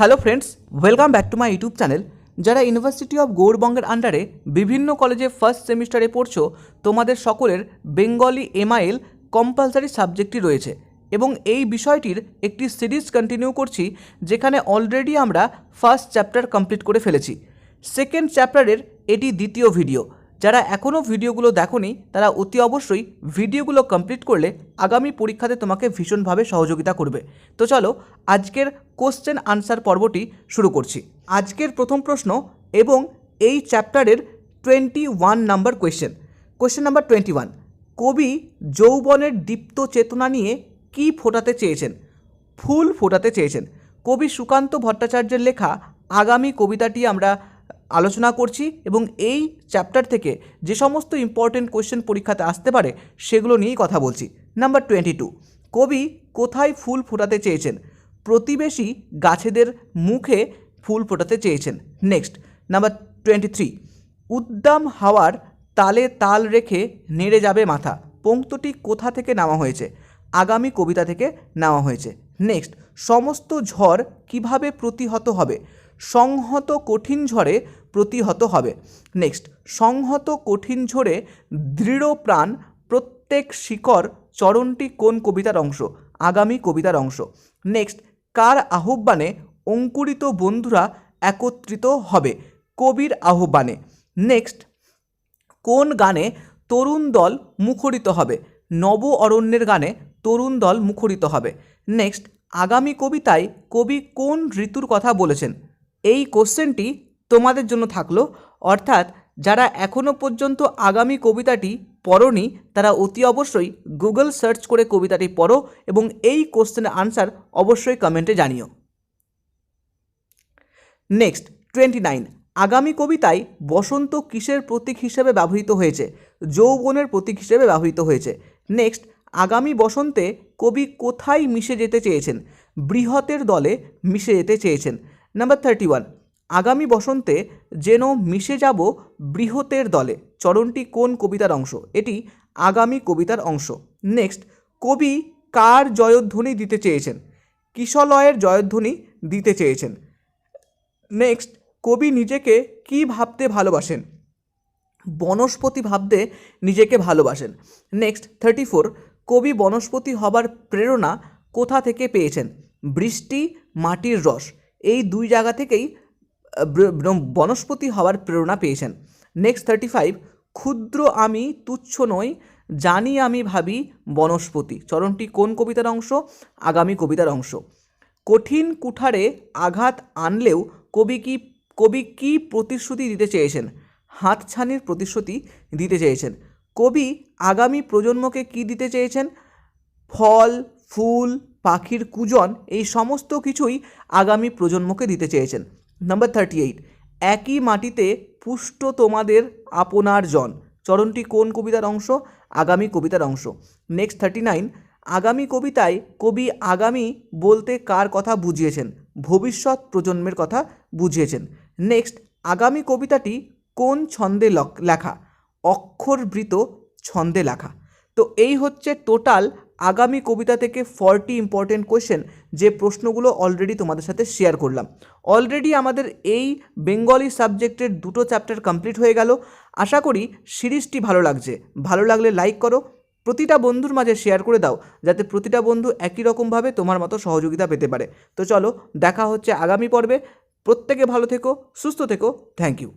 Hello friends welcome back to my YouTube channel যারা university of গৌড়বঙ্গের আন্ডারে বিভিন্ন কলেজে ফার্স্ট সেমিস্টারে পড়ছো, তোমাদের সকলের বেঙ্গলি এমআইএল কম্পালসারি সাবজেক্টটি রয়েছে। এবং এই বিষয়টির একটি সিরিজ কন্টিনিউ করছি, যেখানে অলরেডি আমরা ফার্স্ট চ্যাপ্টার কমপ্লিট করে ফেলেছি। সেকেন্ড চ্যাপ্টারের এটি দ্বিতীয় ভিডিও যারা এখনও ভিডিওগুলো দেখোনি, তারা অতি অবশ্যই ভিডিওগুলো কমপ্লিট করলে আগামী পরীক্ষাতে তোমাকে ভীষণভাবে সহযোগিতা করবে। তো চলো, আজকের কোশ্চেন আনসার পর্বটি শুরু করছি। আজকের প্রথম প্রশ্ন এবং এই চ্যাপ্টারের twenty one number question question number twenty one কবি যৌবনের দীপ্ত চেতনা নিয়ে কী ফোটাতে চেয়েছেন? ফুল ফোটাতে চেয়েছেন। কবি সুকান্ত ভট্টাচার্যের লেখা আগামী কবিতাটি আমরা আলোচনা করছি এবং এই চ্যাপ্টার থেকে যে সমস্ত ইম্পর্টেন্ট কোয়েশ্চেন পরীক্ষাতে আসতে পারে, সেগুলো নিয়েই কথা বলছি। নাম্বার টোয়েন্টি টু কবি কোথায় ফুল ফোটাতে চেয়েছেন? প্রতিবেশী গাছেদের মুখে ফুল ফোটাতে চেয়েছেন। নেক্সট নাম্বার টোয়েন্টি থ্রি উদ্দাম হাওয়ার তালে তাল রেখে নেড়ে যাবে মাথা। পঙ্ক্তটি কোথা থেকে নেওয়া হয়েছে? আগামী কবিতা থেকে নেওয়া হয়েছে। নেক্সট সমস্ত ঝড় কীভাবে প্রতিহত হবে? সংহত কঠিন ঝড়ে প্রতিহত হবে। নেক্সট, সংহত কঠিন ঝড়ে দৃঢ় প্রাণ, প্রত্যেক শিকড় চরণটি কোন কবিতার অংশ? আগামী কবিতার অংশ। নেক্সট, কার আহ্বানে অঙ্কুরিত বন্ধুরা একত্রিত হবে? কবির আহ্বানে। নেক্সট, কোন গানে তরুণ দল মুখরিত হবে? নব অরণ্যের গানে তরুণ দল মুখরিত হবে। নেক্সট, আগামী কবিতায় কবি কোন ঋতুর কথা বলেছেন? এই কোশ্চেনটি তোমাদের জন্য থাকল। অর্থাৎ যারা এখনও পর্যন্ত আগামী কবিতাটি পড়নি, তারা অতি অবশ্যই গুগল সার্চ করে কবিতাটি পড়ো এবং এই কোশ্চেনের আনসার অবশ্যই কমেন্টে জানিও। Next, twenty nine. আগামী কবিতায় বসন্ত কিসের প্রতীক হিসেবে ব্যবহৃত হয়েছে? যৌবনের প্রতীক হিসেবে ব্যবহৃত হয়েছে। নেক্সট, আগামী বসন্তে কবি কোথায় মিশে যেতে চেয়েছেন? বৃহতের দলে মিশে যেতে চেয়েছেন। নাম্বার থার্টি ওয়ান আগামী বসন্তে যেন মিশে যাব বৃহতের দলে। চরণটি কোন কবিতার অংশ? এটি আগামী কবিতার অংশ। নেক্সট কবি কার জয়ধ্বনি দিতে চেয়েছেন? কিশলয়ের জয়ধ্বনি দিতে চেয়েছেন। নেক্সট কবি নিজেকে কি ভাবতে ভালোবাসেন? বনস্পতি ভাবতে নিজেকে ভালোবাসেন। নেক্সট থার্টি ফোর কবি বনস্পতি হবার প্রেরণা কোথা থেকে পেয়েছেন? বৃষ্টি, মাটির রস। এই দুই জায়গা থেকেই বনস্পতি হওয়ার প্রেরণা পেয়েছেন। নেক্সট থার্টি ফাইভ ক্ষুদ্র আমি, তুচ্ছ নই, জানি আমি ভাবি বনস্পতি। চরণটি কোন কবিতার অংশ? আগামী কবিতার অংশ। কঠিন কুঠারে আঘাত আনলেও কবি কি কবি কি প্রতিশ্রুতি দিতে চেয়েছেন? হাতছানির প্রতিশ্রুতি দিতে চেয়েছেন। কবি আগামী প্রজন্মকে কি দিতে চেয়েছেন? ফল, ফুল পাখির কুজন এই সমস্ত কিছুই আগামী প্রজন্মকে দিতে চেয়েছেন। নাম্বার থার্টি এইট একই মাটিতে পুষ্ট তোমাদের আপনার জন। চরণটি কোন কবিতার অংশ? আগামী কবিতার অংশ। নেক্সট থার্টি নাইন আগামী কবিতায় কবি আগামী বলতে কার কথা বুঝিয়েছেন? ভবিষ্যৎ প্রজন্মের কথা বুঝিয়েছেন। নেক্সট আগামী কবিতাটি কোন ছন্দে লেখা? অক্ষরবৃত ছন্দে লেখা। তো এই হচ্ছে টোটাল আগামী কবিতা থেকে ফর্টি ইম্পর্টেন্ট কোয়েশ্চেন যে প্রশ্নগুলো অলরেডি তোমাদের সাথে শেয়ার করলাম। অলরেডি আমাদের এই বেঙ্গলি সাবজেক্টের দুটো চ্যাপ্টার কমপ্লিট হয়ে গেল। আশা করি সিরিজটি ভালো লাগছে। ভালো লাগলে লাইক করো। প্রতিটা বন্ধুর মাঝে শেয়ার করে দাও, যাতে প্রতিটা বন্ধু একই রকমভাবে তোমার মতো সহযোগিতা পেতে পারে। তো চলো, দেখা হচ্ছে আগামী পর্বে। প্রত্যেকে ভালো থেকো, সুস্থ থেকো। Thank you